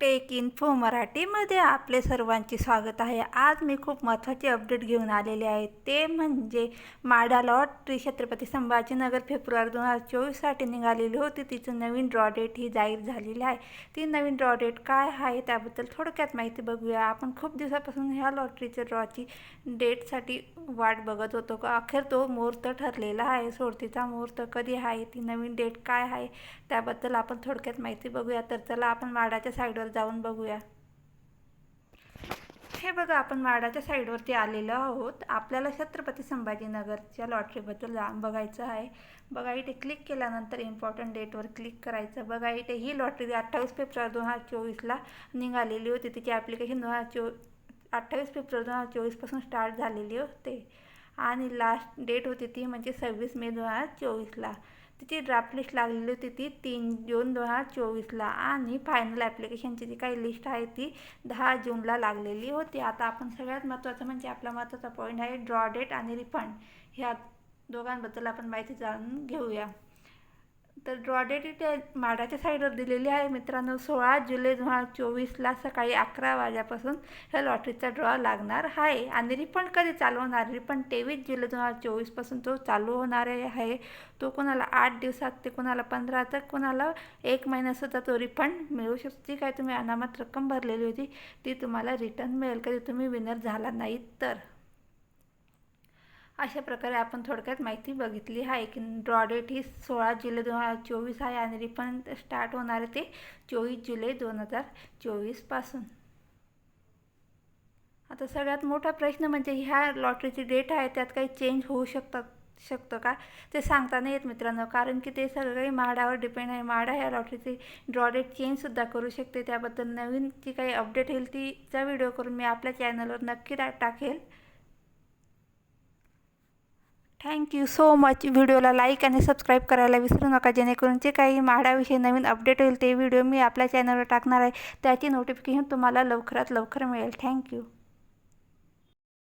Take info मराठीमध्ये आपले सर्वांचे स्वागत आहे. आज मी खूप महत्त्वाचे अपडेट घेऊन आलेले आहे. ते म्हणजे माडा लॉटरी छत्रपती संभाजीनगर फेब्रुवारी दोन हजार चोवीससाठी निघालेली होती. तिचं नवीन ड्रॉ डेट ही जाहीर झालेली आहे. ती नवीन ड्रॉ डेट काय आहे त्याबद्दल थोडक्यात माहिती बघूया. आपण खूप दिवसापासून ह्या लॉटरीच्या ड्रॉची डेटसाठी वाट बघत होतो. का अखेर तो मुहूर्त ठरलेला आहे. सोडतीचा मुहूर्त कधी आहे? ती नवीन डेट काय आहे? त्याबद्दल आपण थोडक्यात माहिती बघूया. तर चला आपण माडाच्या साईडवर जाऊन बघूया. हे बघा आपण माडाच्या साईडवरती आलेलो आहोत. आपल्याला छत्रपती संभाजीनगरच्या लॉटरीबद्दल जा बघायचं आहे. बघा इथे क्लिक केल्यानंतर इम्पॉर्टंट डेटवर क्लिक करायचं. बघा इथे ही लॉटरी अठ्ठावीस फेब्रुवारी दोन हजार चोवीसला निघालेली होती. तिची ॲप्लिकेशन दोन हजार चो अठ्ठावीस फेब्रुवारी दोन हजार चोवीसपासून स्टार्ट झालेली होते. आणि लास्ट डेट होती ती म्हणजे सव्वीस मे दोन हजार चोवीसला. तिची ड्राफ्ट लिस्ट लागलेली होती ती तीन जून दोन हजार चोवीसला. आणि फायनल ॲप्लिकेशनची जी काही लिस्ट आहे ती दहा जूनला लागलेली होती. आता आपण सगळ्यात महत्त्वाचं म्हणजे आपला महत्त्वाचा पॉईंट आहे ड्रॉ डेट आणि रिफंड ह्या दोघांबद्दल आपण माहिती जाणून घेऊया. तर ड्रॉ डेट इथे माडाच्या साईडवर दिलेली आहे. मित्रांनो सोळा जुलै दोन हजार चोवीसला सकाळी अकरा वाजेपासून ह्या लॉटरीचा ड्रॉ लागणार आहे. आणि रिफंड कधी चालू होणार रिफंड तेवीस जुलै दोन हजार चोवीसपासून तो चालू होणार आहे. तो कोणाला आठ दिवसात ते कोणाला पंधरा तर कोणाला एक महिन्यासुद्धा तो रिफंड मिळू शकतो. जी काय तुम्ही अनामत रक्कम भरलेली होती ती तुम्हाला रिटर्न मिळेल. कधी तुम्ही विनर झाला नाही तर. अशा प्रकारे आपण थोडक्यात माहिती बघितली आहे की ड्रॉ डेट ही सोळा जुलै दोन हजार चोवीस आहे आणि रिफंड स्टार्ट होणार आहे ते चोवीस जुलै दोन हजार चोवीसपासून आता सगळ्यात मोठा प्रश्न म्हणजे ह्या लॉटरीची डेट आहे त्यात काही चेंज होऊ शकतात शकतं का? ते सांगता नाही येत मित्रांनो कारण की ते सगळं काही म्हाडावर डिपेंड आहे. म्हाडा ह्या लॉटरीची ड्रॉ डेट चेंजसुद्धा करू शकते. त्याबद्दल नवीन जी काही अपडेट येईल तीचा व्हिडिओ करून मी आपल्या चॅनलवर नक्की टाकेल. थँक्यू सो मच व्हिडिओला लाईक आणि सबस्क्राईब करायला विसरू नका जेणेकरून जे काही म्हाडाविषयी नवीन अपडेट होईल ते व्हिडिओ मी आपल्या चॅनलवर टाकणार आहे. त्याची नोटिफिकेशन तुम्हाला लवकरात लवकर मिळेल. थँक्यू